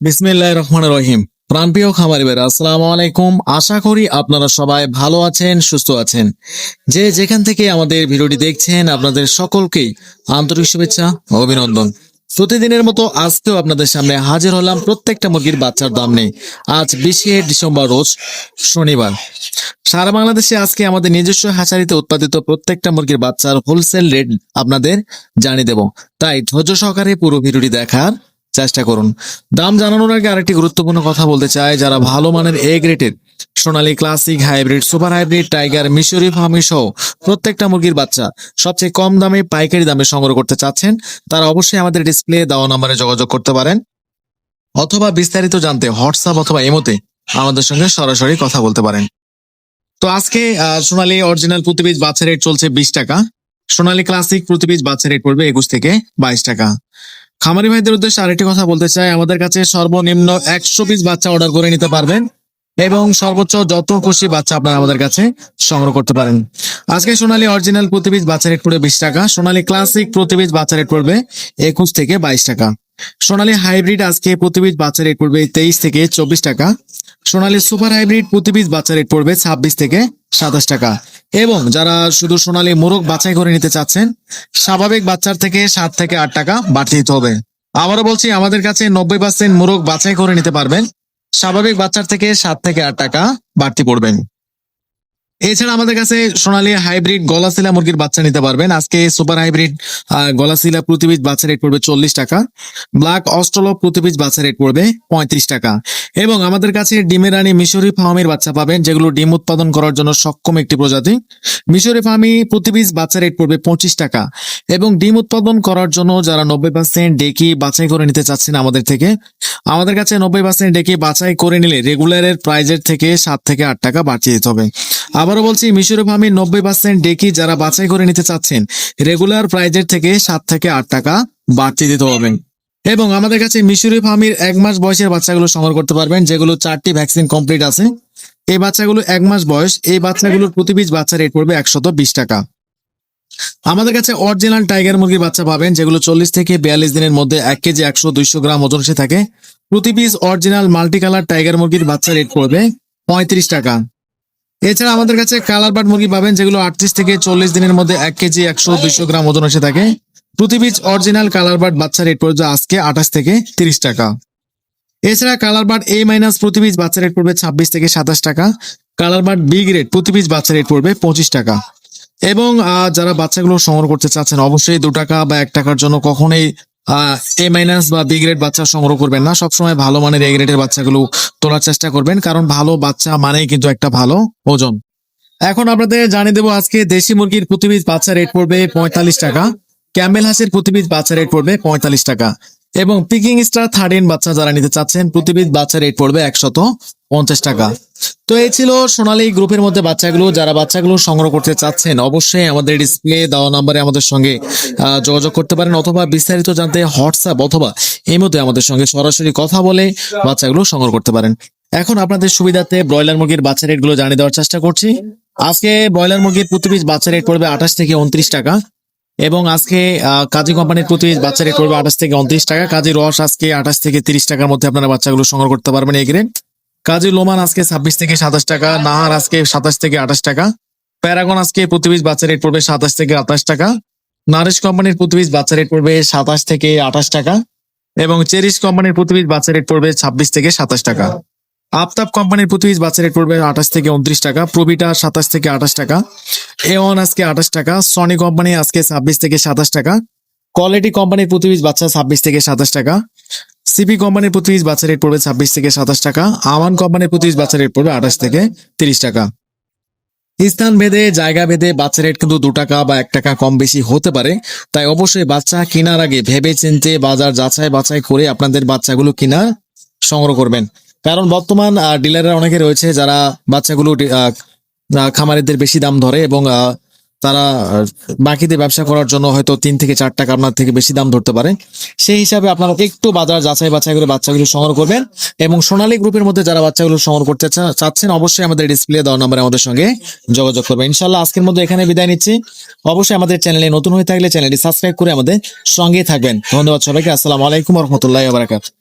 বিসমিল্লাহ রহমান রহিম। প্রাণপ্রিয় খামারি ভাইরা আসসালামু আলাইকুম আশা করি আপনারা সবাই ভালো আছেন, সুস্থ আছেন। যে যেখান থেকে আমাদের ভিডিওটি দেখছেন, আপনাদের সকলকেই আন্তরিক শুভেচ্ছা অভিনন্দন। প্রতিদিনের মতো আজকেও আপনাদের সামনে হাজির হলাম প্রত্যেকটা মুরগির বাচ্চার দাম নেই আজ বিশে ডিসেম্বর, রোজ শনিবার। সারা বাংলাদেশে আজকে আমাদের নিজস্ব হাঁচারিতে উৎপাদিত প্রত্যেকটা মুরগির বাচ্চার হোলসেল রেট আপনাদের জানিয়ে দেব। তাই ধৈর্য সহকারে পুরো ভিডিওটি দেখার চেষ্টা করুন। দাম জানানোর আগে আরেকটি গুরুত্বপূর্ণ কথা বলতে চাই। যারা ভালো মানের এ গ্রেডের Sonali classic hybrid super hybrid tiger মিশরি ফার্মি সহ প্রত্যেকটা মুরগির বাচ্চা সবচেয়ে কম দামে, পাইকারি দামে সংগ্রহ করতে চাচ্ছেন, তারা অবশ্যই আমাদের ডিসপ্লে দেওয়া নম্বরে যোগাযোগ করতে পারেন। অথবা বিস্তারিত জানতে হোয়াটসঅ্যাপ অথবা এমোতে আমাদের সঙ্গে সরাসরি কথা বলতে পারেন। তো আজকে সোনালী অরিজিনাল প্রতি পিস বাচ্চা রেট চলছে বিশ টাকা। সোনালী ক্লাসিক প্রতি পিস বাচ্চা রেট পড়বে একুশ থেকে বাইশ টাকা। খামারি ভাইদের উদ্দেশ্যে আরেকটি কথা বলতে চাই। আমাদের কাছে সর্বনিম্ন একশো পিস বাচ্চা অর্ডার করে নিতে পারবেন এবং সর্বোচ্চ যত খুশি বাচ্চা আপনারা আমাদের কাছে সংগ্রহ করতে পারেন। আজকে সোনালী অরিজিনাল প্রতিবীজ বাচ্চা রেট পড়বে বিশ টাকা। সোনালী ক্লাসিক প্রতিবীজ বাচ্চা রেট পড়বে একুশ থেকে বাইশ টাকা। সোনালী হাইব্রিড আজকে প্রতি বাচ্চা রেট পড়বে তেইশ থেকে চব্বিশ টাকা। সোনালী সুপার হাইব্রিড প্রতি পিস বাচ্চা রেট পড়বে ছাব্বিশ থেকে সাতাশ টাকা। এবং যারা শুধু সোনালী মোরগ বাছাই করে নিতে চাচ্ছেন, স্বাভাবিক বাচ্চার থেকে সাত থেকে আট টাকা বাড়তি দিতে হবে। আবারও বলছি, আমাদের কাছে নব্বই পার্সেন্ট মোরগ বাছাই করে নিতে পারবেন। স্বাভাবিক বাচ্চার থেকে সাত থেকে আট টাকা বাড়তি পড়বেন। এছাড়া আমাদের কাছে সোনালী হাইব্রিড গলাশিলা মুরগির বাচ্চা নিতে পারবেন। আজকে সুপার হাইব্রিড আহ, গলাশিলা প্রতি পিস বাচ্চা রেট পড়বে চল্লিশ টাকা। ব্ল্যাক অস্ট্রলো প্রতি পিস বাচ্চা রেট পড়বে পঁয়ত্রিশ টাকা। এবং আমাদের কাছে ডিমের রানী মিশরি ফার্মের বাচ্চা পাবেন যেগুলো ডিম উৎপাদন করার জন্য সক্ষম একটি প্রজাতি। মিশরি ফার্মি প্রতি পিস বাচ্চা রেট পড়বে পঁচিশ টাকা। এবং ডিম উৎপাদন করার জন্য যারা নব্বই পার্সেন্ট ডেকি বাছাই করে নিতে চাচ্ছেন আমাদের থেকে আমাদের কাছে নব্বই পার্সেন্ট ডেকে বাছাই করে নিলে রেগুলারের প্রাইজের থেকে সাত থেকে আট টাকা বাড়িয়ে দিতে হবে। আবারও বলছি মিশরি ফার্মি নব্বই পার্সেন্ট ডেকি যারা বাছাই করে নিতে চাচ্ছেন, রেগুলার প্রাইজের থেকে সাত থেকে আট টাকা বাড়তি দিতে হবে। এবং আমাদের কাছে মিশরি ফার্মির এক মাস বয়সের বাচ্চাগুলো সংগ্রহ করতে পারবেন, যেগুলো চারটি ভ্যাকসিন কমপ্লিট আছে। এই বাচ্চাগুলো এক মাস বয়স, এই বাচ্চাগুলোর প্রতি পিস বাচ্চা রেট পড়বে একশত বিশ টাকা। আমাদের কাছে অরিজিনাল টাইগার মুরগির বাচ্চা পাবেন, যেগুলো চল্লিশ থেকে বিয়াল্লিশ দিনের মধ্যে এক কেজি একশো দুইশো গ্রাম ওজন এসে থাকে। প্রতি piece original multi colour tiger মুরগির বাচ্চা রেট পড়বে পঁয়ত্রিশ টাকা। এছাড়া আমাদের কাছে কালার বাট মুরগি পাবেন, যেগুলো আটত্রিশ থেকে চল্লিশ দিনের মধ্যে এক কেজি একশো দুইশো গ্রাম ওজন এসে থাকে। প্রতি অরিজিনাল কালার বাট বাচ্চা রেট পড়বে আজকে আঠাশ থেকে তিরিশ টাকা। এছাড়া কালার বাট এ মাইনাস প্রতি বাচ্চা রেট পড়বে ছাব্বিশ থেকে সাতাশ টাকা। কালার বাট বি গ্রেড প্রতি বাচ্চা রেট পড়বে পঁচিশ টাকা। এবং যারা বাচ্চাগুলো সংগ্রহ করতে চাচ্ছেন, অবশ্যই দু টাকা বা এক টাকার জন্য কখনোই এ মাইনাস বা বি গ্রেড বাচ্চা সংগ্রহ করবেন না। সবসময় ভালো মানের এ গ্রেডের বাচ্চাগুলো তোলার চেষ্টা করবেন, কারণ ভালো বাচ্চা মানেই কিন্তু একটা ভালো ওজন। এখন আপনাদের জানিয়ে দেবো আজকে দেশি মুরগির প্রতি পিস বাচ্চা রেট পড়বে পঁয়তাল্লিশ টাকা ক্যাম্বেল হাঁসের প্রতি পিস বাচ্চা রেট পড়বে পঁয়তাল্লিশ টাকা, এবং পিকিং স্টার থার্ড বাচ্চা যারা নিতে চাচ্ছেন প্রতি পিস বাচ্চা রেট পড়বে একশত পঞ্চাশ টাকা। তো এই ছিল সোনালী গ্রুপের মধ্যে বাচ্চাগুলো। যারা বাচ্চাগুলো সংগ্রহ করতে চাচ্ছেন, অবশ্যই আমাদের ডিসপ্লে দেওয়া নাম্বারে আমাদের সঙ্গে যোগাযোগ করতে পারেন অথবা বিস্তারিত জানতে হোয়াটসঅ্যাপ অথবা এই মধ্যে আমাদের সঙ্গে সরাসরি কথা বলে বাচ্চাগুলো সংগ্রহ করতে পারেন। এখন আপনাদের সুবিধাতে ব্রয়লার মুরগির বাচ্চা রেটগুলো জানিয়ে দেওয়ার চেষ্টা করছি। আজকে ব্রয়লার মুরগির প্রতি পিস বাচ্চা রেট পড়বে আঠাশ থেকে উনত্রিশ টাকা এবং আজকে কাজী কোম্পানির প্রতি বাচ্চা রেট পড়বে আঠাশ থেকে উনত্রিশ টাকা। কাজী রস আজকে আঠাশ থেকে তিরিশ টাকার মধ্যে আপনারা বাচ্চাগুলো সংগ্রহ করতে পারবেন এই গ্রেড কাজী লোমান আজকে ছাব্বিশ থেকে সাতাশ টাকা, নাহার আজকে সাতাশ থেকে আঠাশ টাকা, প্যারাগন আজকে প্রতি পিস বাচ্চা রেট পড়বে সাতাশ থেকে আঠাশ টাকা, নারিশ কোম্পানির প্রতি পিস বাচ্চা রেট পড়বে সাতাশ থেকে আঠাশ টাকা এবং চেরিশ কোম্পানির প্রতি পিস বাচ্চা রেট পড়বে ছাব্বিশ থেকে সাতাশ টাকা। আফতাব কোম্পানির প্রতি পিস বাচ্চা রেট পড়বে আঠাশ থেকে উনত্রিশ টাকা, প্রবিটা সাতাশ থেকে আঠাশ টাকা, এওয়ান আজকে আঠাশ টাকা, সনি কোম্পানি আজকে ছাব্বিশ থেকে সাতাশ টাকা, কোয়ালিটি কোম্পানির প্রতি পিস বাচ্চা ছাব্বিশ থেকে সাতাশ টাকা সিপি কোম্পানির প্রতি পিস বাচ্চা রেট পড়বে ছাব্বিশ থেকে সাতাশ টাকা, আমান কোম্পানির প্রতি পিস বাচ্চা রেট পড়বে আঠাশ থেকে তিরিশ টাকা। স্থান ভেদে, জায়গা ভেদে বাচ্চা রেট কিন্তু দু টাকা বা এক টাকা কম বেশি হতে পারে। তাই অবশ্যই বাচ্চা কেনার আগে ভেবে চিনতে বাজার যাচাই বাছাই করে আপনাদের বাচ্চাগুলো কিনা সংগ্রহ করবেন। কারণ বর্তমান ডিলাররা অনেকে রয়েছে যারা বাচ্চাগুলো খামারিদের বেশি দাম ধরে এবং তারা বাকিতে ব্যবসা করার জন্য হয়তো তিন থেকে চার টাকা আপনার থেকে বেশি দাম ধরতে পারে। সেই হিসাবে আপনারা একটু বাজার যাচাই বাছাই করে বাচ্চাগুলো সংগ্রহ করবেন এবং সোনালী গ্রুপের মধ্যে যারা বাচ্চাগুলো সংগ্রহ করতে চাচ্ছেন, অবশ্যই আমাদের ডিসপ্লে দেওয়া নম্বরে আমাদের সঙ্গে যোগাযোগ করবেন। ইনশাল্লাহ আজকের মধ্যে এখানে বিদায় নিচ্ছি। অবশ্যই আমাদের চ্যানেলে নতুন হয়ে থাকলে চ্যানেলটি সাবস্ক্রাইব করে আমাদের সঙ্গেই থাকবেন। ধন্যবাদ সবাইকে। আসসালামু আলাইকুম রহমতুল্লাহ বারাকাত